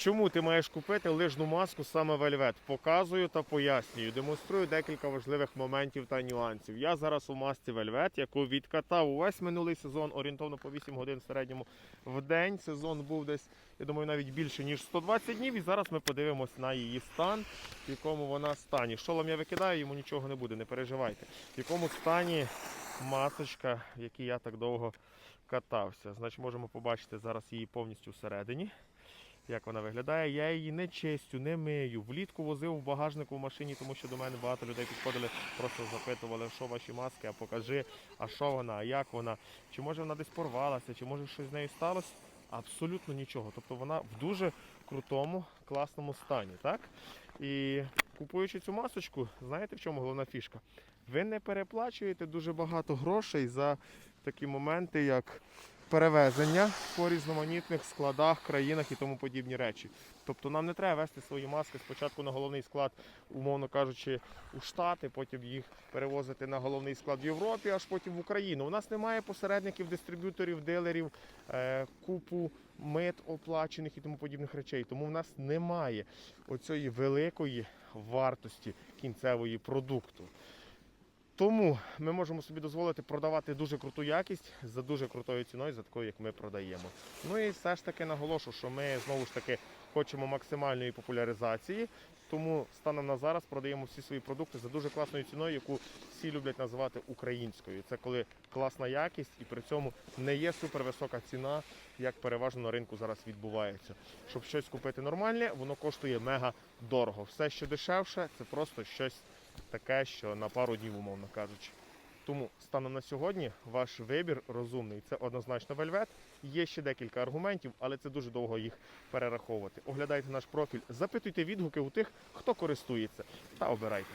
Чому ти маєш купити лижну маску саме Вельвет? Показую та пояснюю. Демонструю декілька важливих моментів та нюансів. Я зараз у масці Вельвет, яку відкатав увесь минулий сезон, орієнтовно по 8 годин в середньому в день. Сезон був десь, я думаю, навіть більше ніж 120 днів. І зараз ми подивимось на її стан, в якому вона стані. Шолом я викидаю, йому нічого не буде, не переживайте. В якому стані масочка, в якій я так довго катався. Значить, можемо побачити зараз її повністю всередині. Як вона виглядає, я її не чистю, не мию. Влітку возив в багажнику в машині, тому що до мене багато людей підходили, просто запитували, що ваші маски, а покажи, а що вона, а як вона, чи може вона десь порвалася, чи може щось з нею сталося. Абсолютно нічого. Тобто вона в дуже крутому, класному стані. Так? І купуючи цю масочку, знаєте в чому головна фішка? Ви не переплачуєте дуже багато грошей за такі моменти, як перевезення по різноманітних складах, країнах і тому подібні речі. Тобто нам не треба вести свої маски спочатку на головний склад, умовно кажучи, у Штати, потім їх перевозити на головний склад в Європі, аж потім в Україну. У нас немає посередників, дистриб'юторів, дилерів, е, купу мит оплачених і тому подібних речей. Тому в нас немає оцієї великої вартості кінцевої продукту. Тому ми можемо собі дозволити продавати дуже круту якість за дуже крутою ціною, за такою, як ми продаємо. Ну і все ж таки наголошу, що ми знову ж таки хочемо максимальної популяризації. Тому станом на зараз продаємо всі свої продукти за дуже класною ціною, яку всі люблять називати українською. Це коли класна якість і при цьому не є супервисока ціна, як переважно на ринку зараз відбувається. Щоб щось купити нормальне, воно коштує мега дорого. Все, що дешевше, це просто щось таке, що на пару днів, умовно кажучи. Тому станом на сьогодні ваш вибір розумний. Це однозначно вельвет. Є ще декілька аргументів, але це дуже довго їх перераховувати. Оглядайте наш профіль, запитуйте відгуки у тих, хто користується, та обирайте.